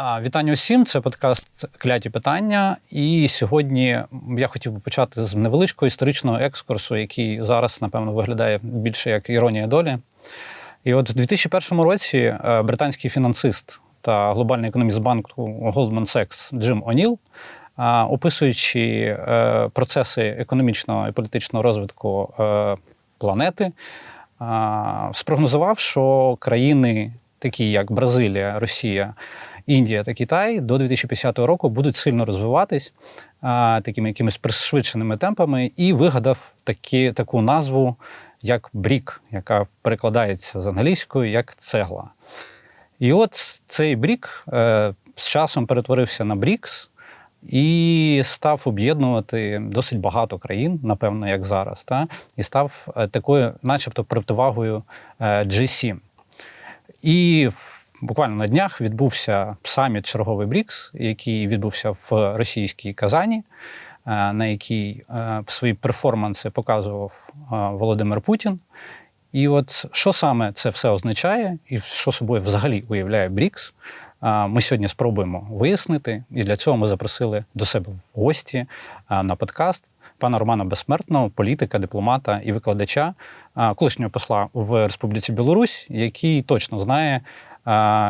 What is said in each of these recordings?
Вітання усім. Це подкаст Кляті питання. І сьогодні я хотів би почати з невеличкого історичного екскурсу, який зараз, напевно, виглядає більше як іронія долі. І от у 2001 році е, британський фінансист та глобальний економіст банку Goldman Sachs Джим О'Ніл, е, описуючи е, процеси економічного і політичного розвитку планети, спрогнозував, що країни, такі як Бразилія, Росія, Індія та Китай до 2050 року будуть сильно розвиватись а, такими якимись пришвидшеними темпами, і вигадав такі, таку назву, як брік, яка перекладається з англійської як цегла. І от цей брік е, з часом перетворився на Брікс і став об'єднувати досить багато країн, напевно, як зараз, та? і став е, такою, начебто, противагою е, G7. І буквально на днях відбувся саміт черговий БРІКС, який відбувся в російській Казані, е, на якій е, свої перформанси показував е, Володимир Путін. І от що саме це все означає, і що собою взагалі уявляє БРІКС, ми сьогодні спробуємо вияснити. І для цього ми запросили до себе в гості на подкаст пана Романа Безсмертного, політика, дипломата і викладача, колишнього посла в Республіці Білорусь, який точно знає,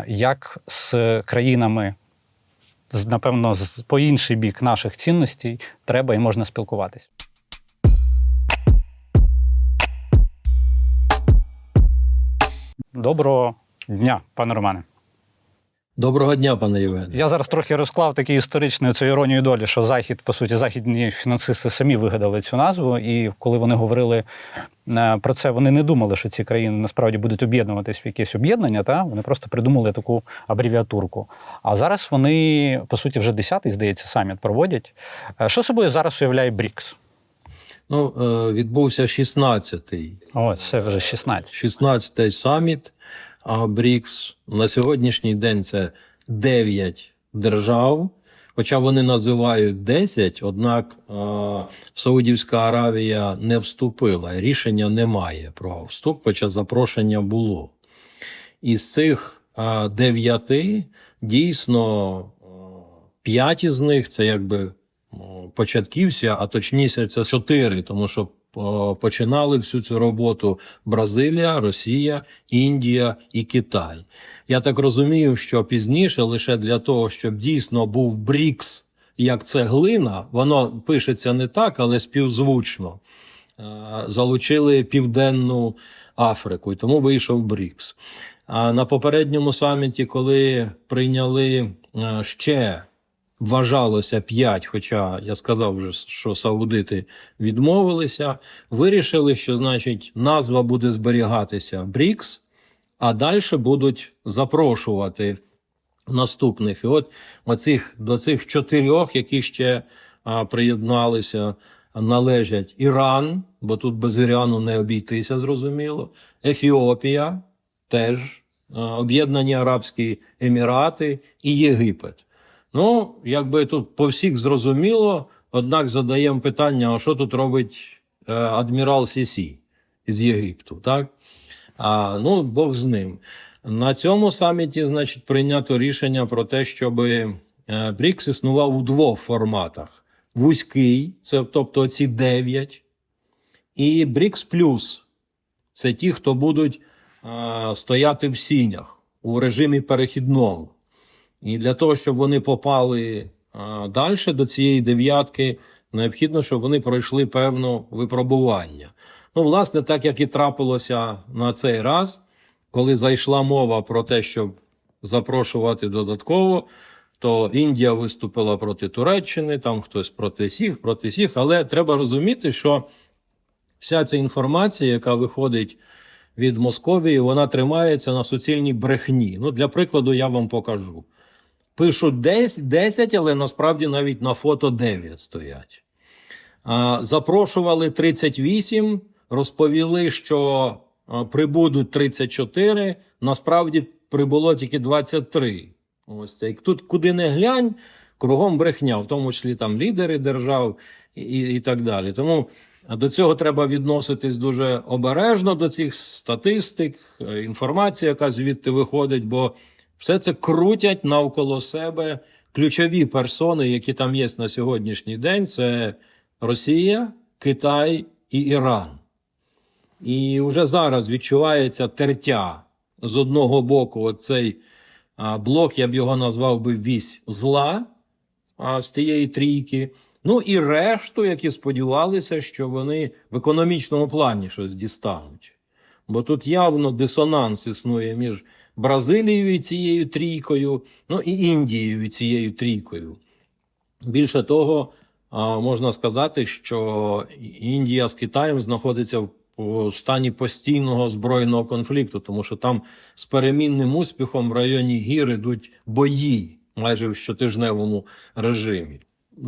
як з країнами, напевно, по інший бік наших цінностей треба і можна спілкуватись. Доброго дня, пане Романе. Доброго дня, пане Євгене. Я зараз трохи розклав такий історичний цю іронію долі, що захід, по суті, західні фінансисти самі вигадали цю назву, і коли вони говорили е, про це, вони не думали, що ці країни насправді будуть об'єднуватись в якесь об'єднання. Та вони просто придумали таку абревіатурку. А зараз вони, по суті, вже 10-й, здається, саміт проводять. Е, Що собою зараз уявляє БРІКС? Ну, е, відбувся 16-й. О, це вже 16. 16-й саміт БРІКС. На сьогоднішній день це 9 держав. Хоча вони називають 10, однак е, Саудівська Аравія не вступила. Рішення немає про вступ, хоча запрошення було. Із цих е, дев'яти дійсно е, п'ять із них це якби початківці, а точніше, це чотири, тому що починали всю цю роботу Бразилія, Росія, Індія і Китай. Я так розумію, що пізніше, лише для того, щоб дійсно був БРІКС, як цеглина, воно пишеться не так, але співзвучно. Е, Залучили Південну Африку, і тому вийшов БРІКС. А на попередньому саміті, коли прийняли е, ще вважалося 5, хоча я сказав вже, що саудити відмовилися, вирішили, що значить назва буде зберігатися БРІКС, а далі будуть запрошувати наступних. І от оцих, до цих чотирьох, які ще а, приєдналися, належать Іран, бо тут без Ірану не обійтися, зрозуміло, Ефіопія, теж Об'єднані Арабські Емірати і Єгипет. Ну, якби тут по всіх зрозуміло, однак задаємо питання: а що тут робить е, адмірал Сісі з Єгипту, так? А, ну, Бог з ним. На цьому саміті, значить, прийнято рішення про те, щоб е, БРІКС існував у двох форматах: вузький, це тобто ці дев'ять, і БРІКС Плюс це ті, хто будуть е, стояти в сінях у режимі перехідному. І для того, щоб вони попали далі до цієї дев'ятки, необхідно, щоб вони пройшли певне випробування. Ну, власне, так як і трапилося на цей раз, коли зайшла мова про те, щоб запрошувати додатково, то Індія виступила проти Туреччини, там хтось проти всіх, проти всіх. Але треба розуміти, що вся ця інформація, яка виходить від Московії, вона тримається на суцільній брехні. Ну, для прикладу, я вам покажу. Пишуть 10, 10, але насправді навіть на фото 9 стоять. Запрошували 38, розповіли, що прибудуть 34, насправді прибуло тільки 23. Ось це. Тут куди не глянь, кругом брехня, в тому числі там лідери держав і, і, так далі. Тому до цього треба відноситись дуже обережно до цих статистик, е, інформації, яка звідти виходить, бо Все це крутять навколо себе ключові персони, які там є на сьогоднішній день: це Росія, Китай і Іран. І вже зараз відчувається тертя з одного боку, оцей блок, я б його назвав би вісь зла з тієї трійки. Ну і решту, які сподівалися, що вони в економічному плані щось дістануть. Бо тут явно дисонанс існує між Бразилією цією трійкою, ну і Індією цією трійкою. Більше того, можна сказати, що Індія з Китаєм знаходиться в стані постійного збройного конфлікту, тому що там з перемінним успіхом в районі гір ідуть бої майже в щотижневому режимі.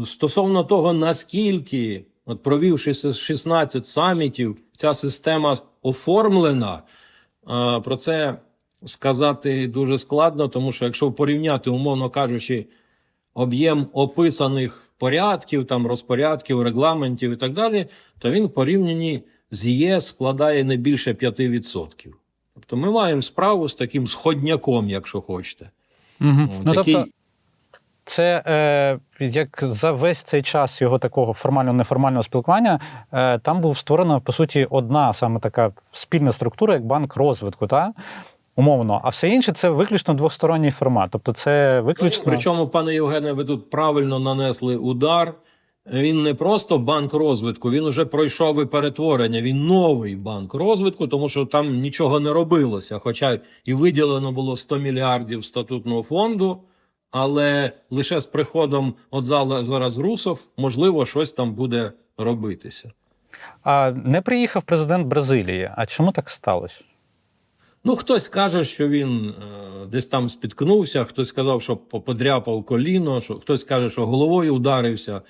Стосовно того, наскільки, от провівши 16 самітів, ця система оформлена, про це сказати дуже складно, тому що якщо порівняти, умовно кажучи, об'єм описаних порядків, там розпорядків, регламентів і так далі, то він в порівнянні з ЄС складає не більше 5%. Тобто ми маємо справу з таким сходняком, якщо хочете. Угу. Ну, такий- тобто, це е, як за весь цей час його такого формально-неформального спілкування, е, там був створена, по суті, одна саме така спільна структура, як банк розвитку, та? Умовно. А все інше це виключно двосторонній формат. Тобто, це виключно. Причому, пане Євгене, ви тут правильно нанесли удар. Він не просто банк розвитку, він вже пройшов і перетворення. Він новий банк розвитку, тому що там нічого не робилося. Хоча і виділено було 100 мільярдів статутного фонду, але лише з приходом от зараз Русов, можливо, щось там буде робитися. А не приїхав президент Бразилії. А чому так сталося? Ну, хтось каже, що він е, десь там спіткнувся, хтось сказав, що по- подряпав коліно, що хтось каже, що головою ударився.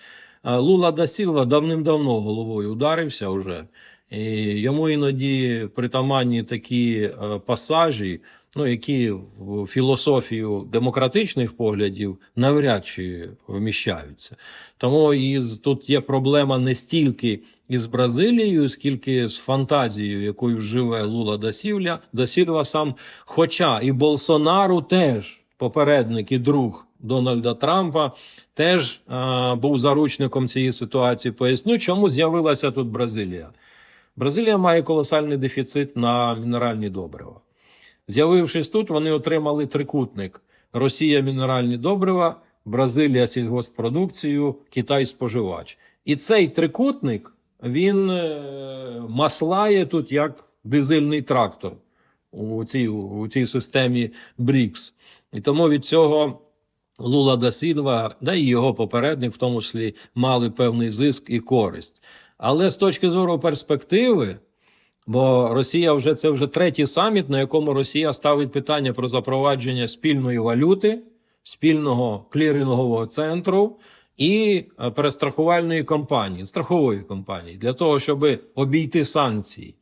А Лула да давним-давно головою ударився вже. Йому іноді притаманні такі е, пасажі, ну, які в філософію демократичних поглядів навряд чи вміщаються. Тому і тут є проблема не стільки із Бразилією, скільки з фантазією, якою живе Лула да Сілля, да Сільва сам. Хоча і Болсонару теж попередник і друг Дональда Трампа теж е, був заручником цієї ситуації. Поясню, чому з'явилася тут Бразилія. Бразилія має колосальний дефіцит на мінеральні добрива. З'явившись тут, вони отримали трикутник: Росія мінеральні добрива, Бразилія сільгосппродукцію, Китай споживач. І цей трикутник він е, маслає тут як дизельний трактор у цій, у цій системі БРІКС. І тому від цього Лула да Сільва, да і його попередник, в тому числі, мали певний зиск і користь. Але з точки зору перспективи, Бо Росія вже це вже третій саміт, на якому Росія ставить питання про запровадження спільної валюти, спільного клірингового центру і е, перестрахувальної компанії, страхової компанії, для того, щоб обійти санкції.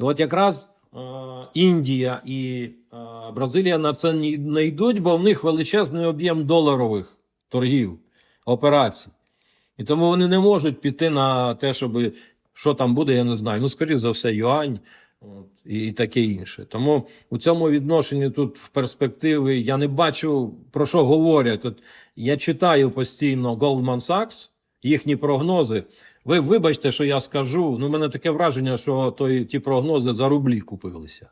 І от якраз е, Індія і е, Бразилія на це не- йдуть, бо в них величезний об'єм доларових торгів, операцій. І тому вони не можуть піти на те, щоб що там буде, я не знаю. Ну, скоріше за все, юань от, і, таке інше. Тому у цьому відношенні тут в перспективи я не бачу про що говорять. От я читаю постійно Goldman Sachs, їхні прогнози. Ви вибачте, що я скажу. Ну, мене таке враження, що той, ті прогнози за рублі купилися.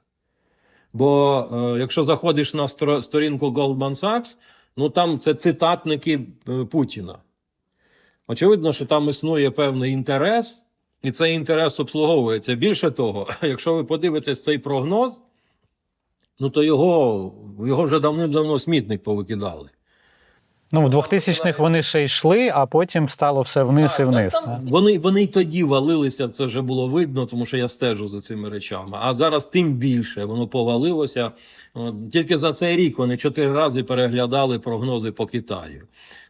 Бо е, якщо заходиш на сторінку Goldman Sachs, ну там це цитатники е, Путіна. Очевидно, що там існує певний інтерес, і цей інтерес обслуговується. Більше того, якщо ви подивитесь цей прогноз, ну то його, його вже давним-давно смітник повикидали. Ну, в 2000-х вони ще йшли, а потім стало все вниз і вниз. Там та? Вони, вони й тоді валилися, це вже було видно, тому що я стежу за цими речами. А зараз тим більше воно повалилося. Тільки за цей рік вони чотири рази переглядали прогнози по Китаю.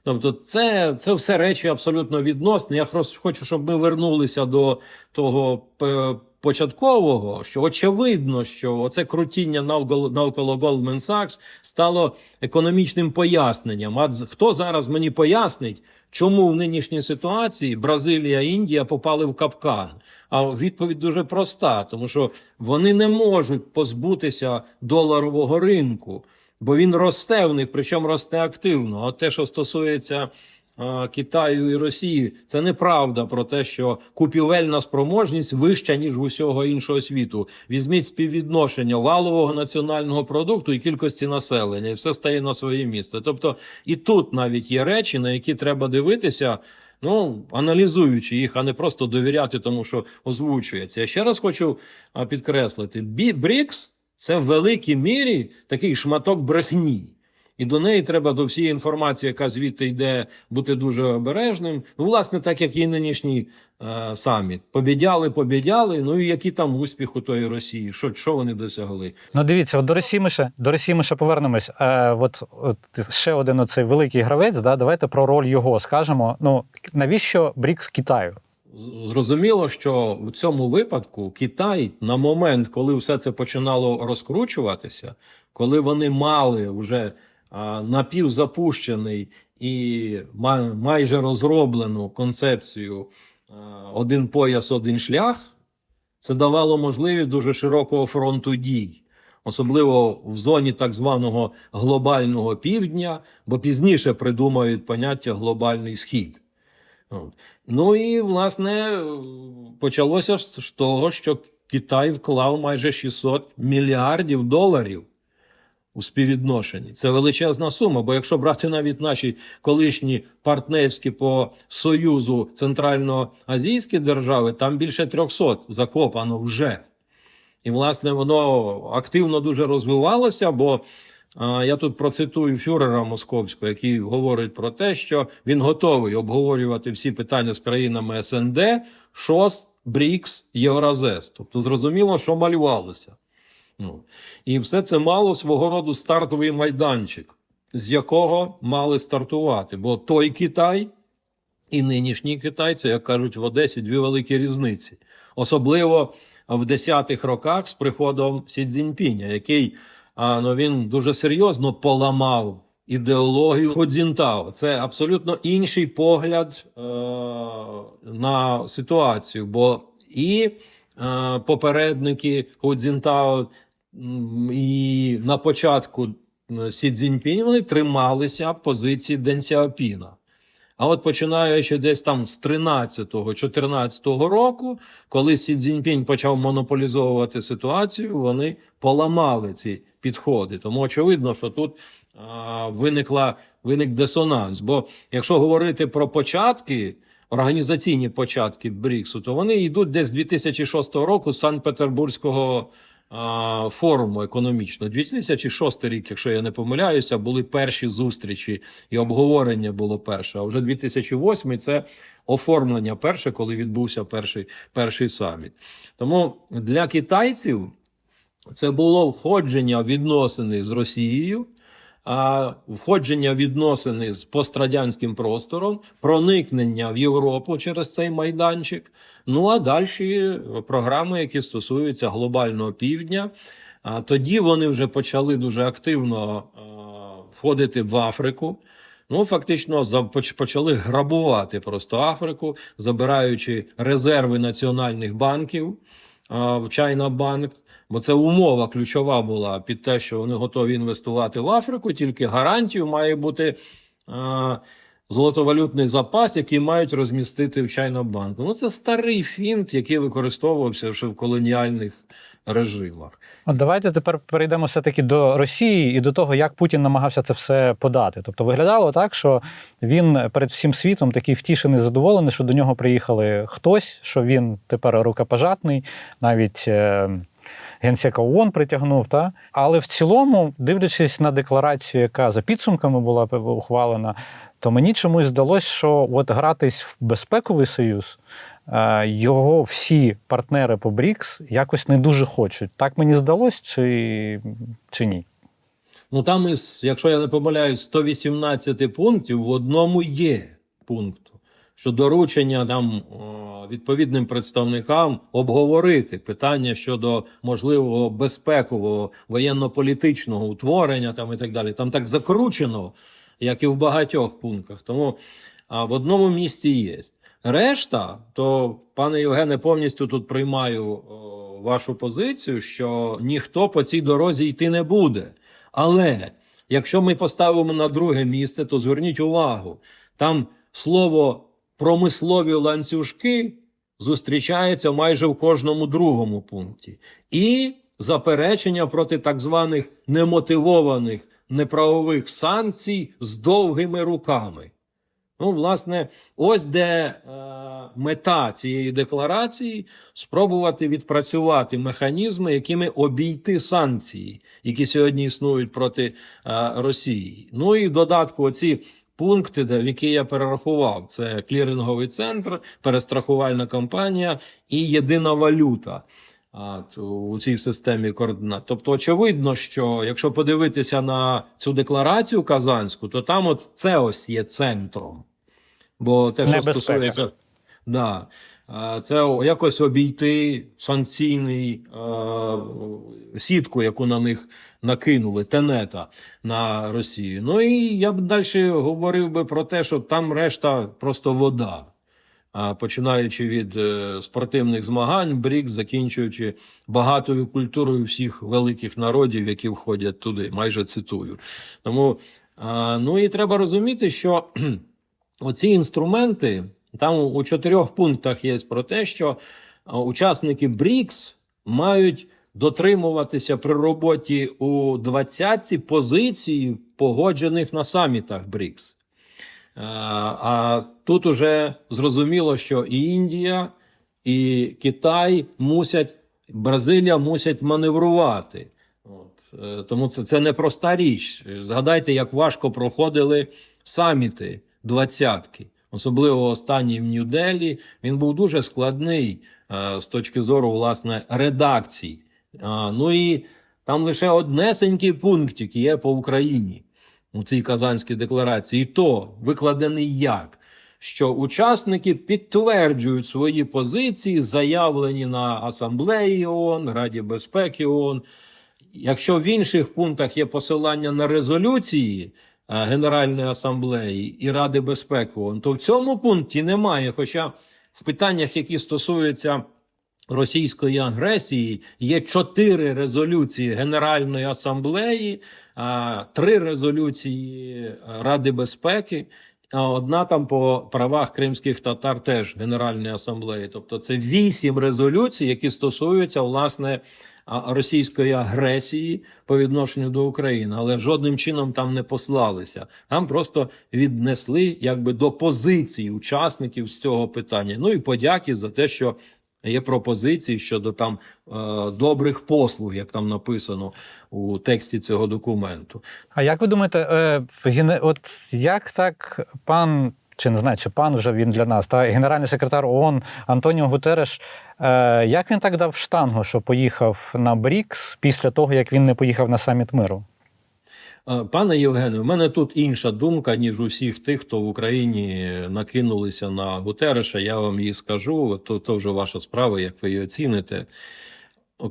Тобто, це, це все речі абсолютно відносні. Я хочу, щоб ми вернулися до того е, початкового, що очевидно, що оце крутіння навколо, навколо Goldman Sachs стало економічним поясненням. А хто зараз мені пояснить, чому в нинішній ситуації Бразилія Індія попали в капкан? А відповідь дуже проста, тому що вони не можуть позбутися доларового ринку. Бо він росте в них, причому росте активно. А те, що стосується а, Китаю і Росії, це неправда про те, що купівельна спроможність вища, ніж усього іншого світу. Візьміть співвідношення валового національного продукту і кількості населення, і все стає на своє місце. Тобто і тут навіть є речі, на які треба дивитися. Ну, аналізуючи їх, а не просто довіряти тому, що озвучується. Я ще раз хочу підкреслити: БРІКС це в великій мірі такий шматок брехні. І до неї треба до всієї інформації, яка звідти йде, бути дуже обережним. Ну, власне, так як і нинішній е, саміт. Побідяли, побідяли. Ну і який там успіх тої Росії? Що, що вони досягли? Ну, дивіться, от до Росії ми ще до Росії ми ще повернемось. Е, от, от ще один оцей великий гравець. Да, давайте про роль його скажемо. Ну навіщо БРІКС Китаю? Зрозуміло, що в цьому випадку Китай на момент, коли все це починало розкручуватися, коли вони мали вже напівзапущений і майже розроблену концепцію один пояс, один шлях, це давало можливість дуже широкого фронту дій. Особливо в зоні так званого глобального півдня, бо пізніше придумають поняття глобальний схід. Ну і власне почалося з того, що Китай вклав майже 600 мільярдів доларів у співвідношенні. Це величезна сума. Бо якщо брати навіть наші колишні партнерські по Союзу Центральноазійські держави, там більше 300 закопано вже. І, власне, воно активно дуже розвивалося, бо я тут процитую фюрера московського, який говорить про те, що він готовий обговорювати всі питання з країнами СНД, ШОС, БРІКС, Євразес. Тобто зрозуміло, що малювалося. Ну, і все це мало свого роду стартовий майданчик, з якого мали стартувати. Бо той Китай і нинішній Китай, це, як кажуть в Одесі, дві великі різниці. Особливо в 10-х роках з приходом Сі Цзіньпіня, який а, ну, він дуже серйозно поламав ідеологію Ходзінтао. Це абсолютно інший погляд е- на ситуацію, бо і е- попередники Ходзінтао і на початку Сі Цзіньпінь вони трималися позиції Ден Сяопіна. А от починаючи десь там з 13-14 року, коли Сі Цзіньпінь почав монополізовувати ситуацію, вони поламали ці підходи. Тому очевидно, що тут а, виникла, виник дисонанс. Бо якщо говорити про початки, організаційні початки БРІКСу, то вони йдуть десь з 2006 року з Санкт-Петербурзького форуму економічного. 2006 рік, якщо я не помиляюся, були перші зустрічі і обговорення було перше. А вже 2008 це оформлення перше, коли відбувся перший, перший саміт. Тому для китайців це було входження відносини з Росією. А входження відносини з пострадянським простором, проникнення в Європу через цей майданчик. Ну а далі програми, які стосуються глобального півдня. А тоді вони вже почали дуже активно входити в Африку. Ну, фактично, почали грабувати просто Африку, забираючи резерви національних банків в Bank, бо це умова ключова була під те, що вони готові інвестувати в Африку, тільки гарантію має бути золотовалютний запас, який мають розмістити в Bank. Ну, це старий фінт, який використовувався ще в колоніальних режимах. От давайте тепер перейдемо все-таки до Росії і до того, як Путін намагався це все подати. Тобто виглядало так, що він перед всім світом такий втішений, задоволений, що до нього приїхали хтось, що він тепер рукопожатний, навіть. Е- Генсека ООН притягнув, та але в цілому, дивлячись на декларацію, яка за підсумками була ухвалена, то мені чомусь здалося, що от гратись в безпековий союз е, його всі партнери по БРІКС якось не дуже хочуть. Так мені здалось, чи, чи ні? Ну там із, якщо я не помиляюсь, 118 пунктів в одному є пункту, що доручення там відповідним представникам обговорити питання щодо можливого безпекового воєнно-політичного утворення там і так далі. Там так закручено, як і в багатьох пунктах. Тому а, в одному місці є. Решта, то, пане Євгене, повністю тут приймаю о, вашу позицію, що ніхто по цій дорозі йти не буде. Але Якщо ми поставимо на друге місце, то зверніть увагу, там слово промислові ланцюжки зустрічається майже в кожному другому пункті. І заперечення проти так званих немотивованих неправових санкцій з довгими руками. Ну, власне, ось де е, мета цієї декларації спробувати відпрацювати механізми, якими обійти санкції, які сьогодні існують проти е, Росії. Ну і в додатку оці пункти, де, які я перерахував: це кліринговий центр, перестрахувальна компанія і єдина валюта. От, у цій системі координат. Тобто, очевидно, що якщо подивитися на цю декларацію казанську, то там от це ось є центром. Бо те, що Небезпека. стосується. Да, це якось обійти санкційний е, сітку, яку на них накинули, тенета на Росію. Ну і я б далі говорив би про те, що там решта просто вода. Починаючи від е, спортивних змагань, брік, закінчуючи багатою культурою всіх великих народів, які входять туди, майже цитую. Тому ну і треба розуміти, що оці інструменти там у чотирьох пунктах є про те, що учасники БРІКС мають дотримуватися при роботі у двадцятці позиції, погоджених на самітах БРІКС. Е, А тут уже зрозуміло, що і Індія, і Китай мусять, Бразилія мусять маневрувати. От. е, Тому це, це непроста річ. Згадайте, як важко проходили саміти двадцятки, особливо останній в Нью-Делі. Він був дуже складний е, з точки зору власне редакцій. Ну і там лише однесенький пунктик є по Україні у цій Казанській декларації, і то викладений як, що учасники підтверджують свої позиції, заявлені на Асамблеї ООН, Раді безпеки ООН. Якщо в інших пунктах є посилання на резолюції е, Генеральної асамблеї і Ради безпеки ООН, то в цьому пункті немає. Хоча в питаннях, які стосуються російської агресії, є чотири резолюції Генеральної асамблеї, три резолюції Ради безпеки. А одна там по правах кримських татар теж Генеральної асамблеї. Тобто це вісім резолюцій, які стосуються власне російської агресії по відношенню до України, але жодним чином там не послалися. Там просто віднесли якби до позиції учасників з цього питання. Ну і подяки за те, що є пропозиції щодо там е, добрих послуг, як там написано у тексті цього документу. А як ви думаєте, е, от як так пан, чи не знаю, чи пан вже він для нас, та генеральний секретар ООН Антоніо Гутереш, е, як він так дав штангу, що поїхав на БРІКС після того, як він не поїхав на саміт миру? Пане Євгене, в мене тут інша думка, ніж у всіх тих, хто в Україні накинулися на Гутереша. Я вам її скажу. То, то вже ваша справа, як ви її оціните.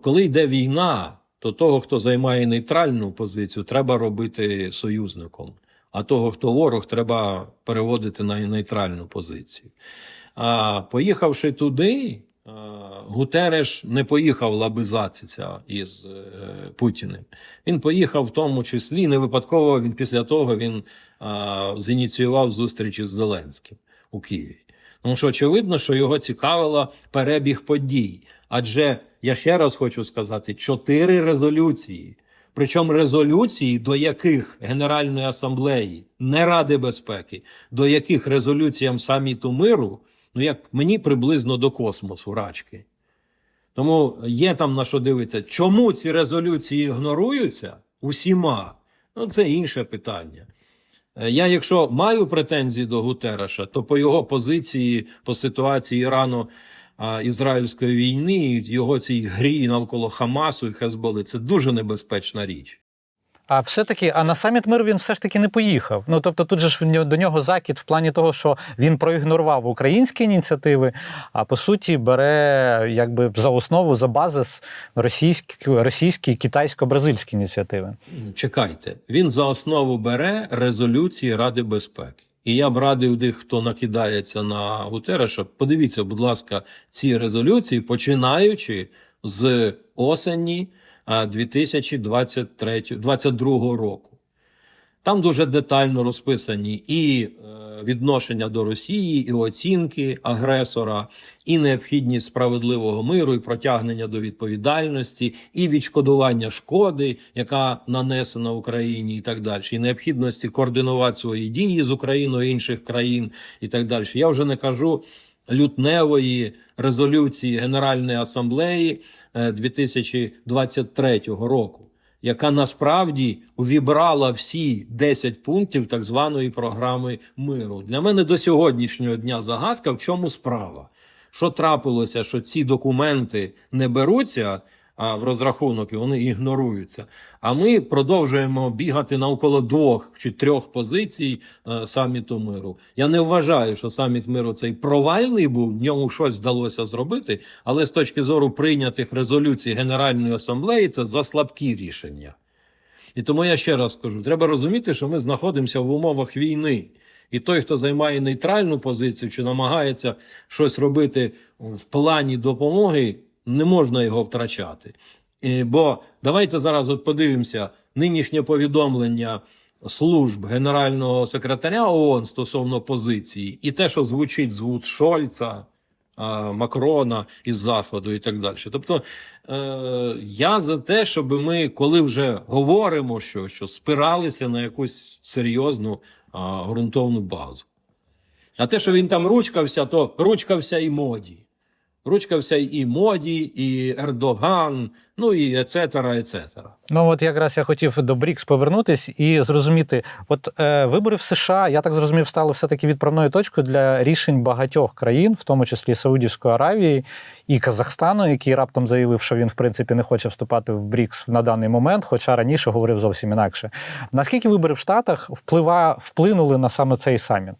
Коли йде війна, то того, хто займає нейтральну позицію, треба робити союзником. А того, хто ворог, треба переводити на нейтральну позицію. А поїхавши туди, Гутереш не поїхав лабизатися із е, Путіним. Він поїхав в тому числі не випадково. Він після того він а, зініціював зустріч із Зеленським у Києві. Тому що очевидно, що його цікавила перебіг подій. Адже я ще раз хочу сказати: чотири резолюції. Причому резолюції, до яких Генеральної асамблеї, не Ради безпеки, до яких резолюціям саміту миру, ну як мені приблизно до космосу рачки. Тому є там на що дивитися. Чому ці резолюції ігноруються усіма? Ну, це інше питання. Е, Я, якщо маю претензії до Гутереша, то по його позиції, по ситуації Ірану ізраїльської війни, його цій грі навколо Хамасу і Хезболи, це дуже небезпечна річ. А все-таки, а на саміт миру він все ж таки не поїхав. Ну тобто, тут же ж до нього закид в плані того, що він проігнорував українські ініціативи, а по суті бере якби за основу, за базис російські, російські китайсько-бразильські ініціативи. Чекайте, він за основу бере резолюції Ради безпеки. І я б радив тих, хто накидається на Гутереша, подивіться, будь ласка, ці резолюції, починаючи з осені 2023 2022 року. Там дуже детально розписані і е, відношення до Росії, і оцінки агресора, і необхідність справедливого миру, і протягнення до відповідальності, і відшкодування шкоди, яка нанесена Україні, і так далі, і необхідності координувати свої дії з Україною інших країн, і так далі. Я вже не кажу лютневої резолюції Генеральної асамблеї 2023 року яка насправді увібрала всі 10 пунктів так званої програми миру. Для мене до сьогоднішнього дня загадка, в чому справа. Що трапилося, що ці документи не беруться в розрахунок і вони ігноруються. А ми продовжуємо бігати навколо двох чи трьох позицій е, саміту миру. Я не вважаю, що саміт миру цей провальний був, в ньому щось вдалося зробити, але з точки зору прийнятих резолюцій Генеральної асамблеї це заслабкі рішення. І тому я ще раз скажу: треба розуміти, що ми знаходимося в умовах війни. І той, хто займає нейтральну позицію чи намагається щось робити в плані допомоги, не можна його втрачати. Бо давайте зараз от подивимося нинішнє повідомлення служб генерального секретаря ООН стосовно позиції, і те, що звучить з вуст Шольца, Макрона із Заходу і так далі. Тобто е, я за те, щоб ми, коли вже говоримо, що, що спиралися на якусь серйозну ґрунтовну базу. А те, що він там ручкався, то ручкався і моді. Ручкався і моді, і Ердоган, ну і ецетера, ецетера. Ну от якраз я хотів до БРІКС повернутись і зрозуміти, от е, вибори в США, я так зрозумів, стали все-таки відправною точкою для рішень багатьох країн, в тому числі Саудівської Аравії і Казахстану, який раптом заявив, що він в принципі не хоче вступати в БРІКС на даний момент, хоча раніше говорив зовсім інакше. Наскільки вибори в Штатах вплива, вплинули на саме цей саміт?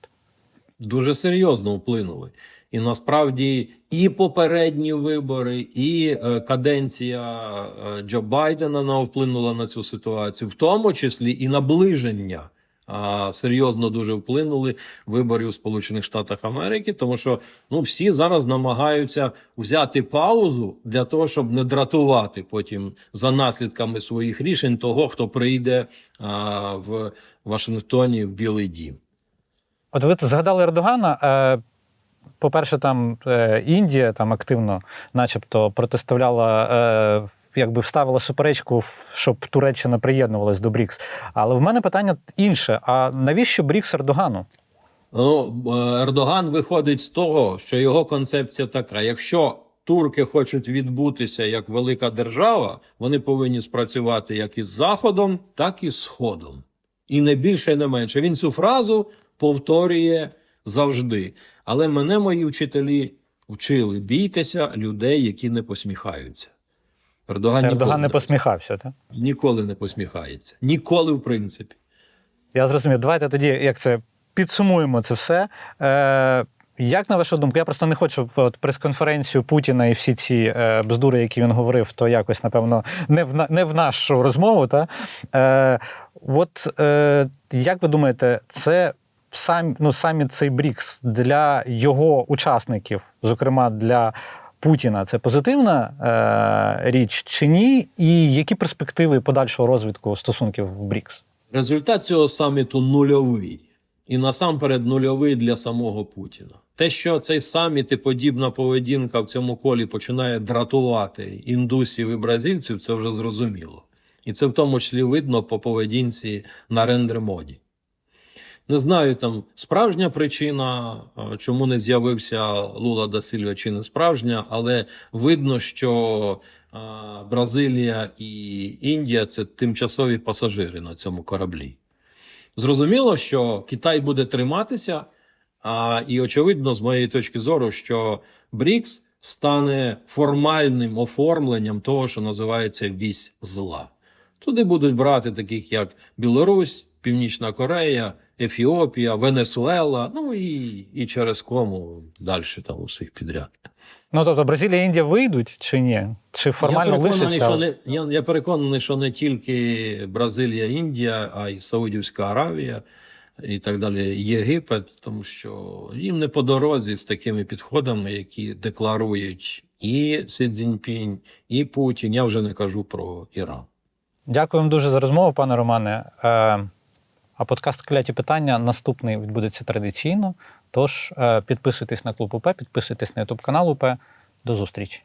Дуже серйозно вплинули. І насправді і попередні вибори, і е, каденція е, Джо Байдена вона вплинула на цю ситуацію, в тому числі і наближення. Серйозно дуже вплинули вибори у Сполучених Штатах Америки, тому що ну всі зараз намагаються взяти паузу для того, щоб не дратувати потім за наслідками своїх рішень того, хто прийде а, в Вашингтоні в Білий Дім. От ви згадали Ердогана. Е, По-перше, там е, Індія там активно, начебто, протиставляла, е, якби вставила суперечку, щоб Туреччина приєднувалась до БРІКС. Але в мене питання інше: а навіщо БРІКС Ердогану? Ну, Ердоган виходить з того, що його концепція така: якщо турки хочуть відбутися як велика держава, вони повинні спрацювати як із Заходом, так і з Сходом. І не більше, і не менше. Він цю фразу повторює завжди. Але мене мої вчителі вчили: бійтеся людей, які не посміхаються. Ердоган, Ердоган не не посміхався, так? ніколи не посміхається. Ніколи, в принципі. Я зрозумів. Давайте тоді, як це підсумуємо це все. Е, як на вашу думку, я просто не хочу от, прес-конференцію Путіна і всі ці е, бздури, які він говорив, то якось, напевно, не в, не в нашу розмову. Та? Е, от е, як ви думаєте, це сам, ну, саміт цей БРІКС для його учасників, зокрема для Путіна, це позитивна е, річ чи ні? І які перспективи подальшого розвитку стосунків в БРІКС? Результат цього саміту нульовий. І насамперед нульовий для самого Путіна. Те, що цей саміт і подібна поведінка в цьому колі починає дратувати індусів і бразильців, це вже зрозуміло. І це в тому числі видно по поведінці на рендер-моді. Не знаю, там справжня причина, е, чому не з'явився Лула да Сильва, чи не справжня, але видно, що е, Бразилія і Індія це тимчасові пасажири на цьому кораблі. Зрозуміло, що Китай буде триматися, а, і очевидно, з моєї точки зору, що БРІКС стане формальним оформленням того, що називається вісь зла. Туди будуть брати таких як Білорусь, Північна Корея, Ефіопія, Венесуела, ну і, і через кому далі там усіх підряд. Ну тобто Бразилія і Індія вийдуть чи ні? Чи формально лишиться? не, я, я переконаний, що не тільки Бразилія, Індія, а й Саудівська Аравія і так далі, Єгипет, тому що їм не по дорозі з такими підходами, які декларують і Сі Цзіньпінь, і Путін. Я вже не кажу про Іран. Дякую вам дуже за розмову, пане Романе. А подкаст «Кляті питання наступний відбудеться традиційно. Тож е, підписуйтесь на клуб УП, підписуйтесь на ютуб канал УП. До зустрічі.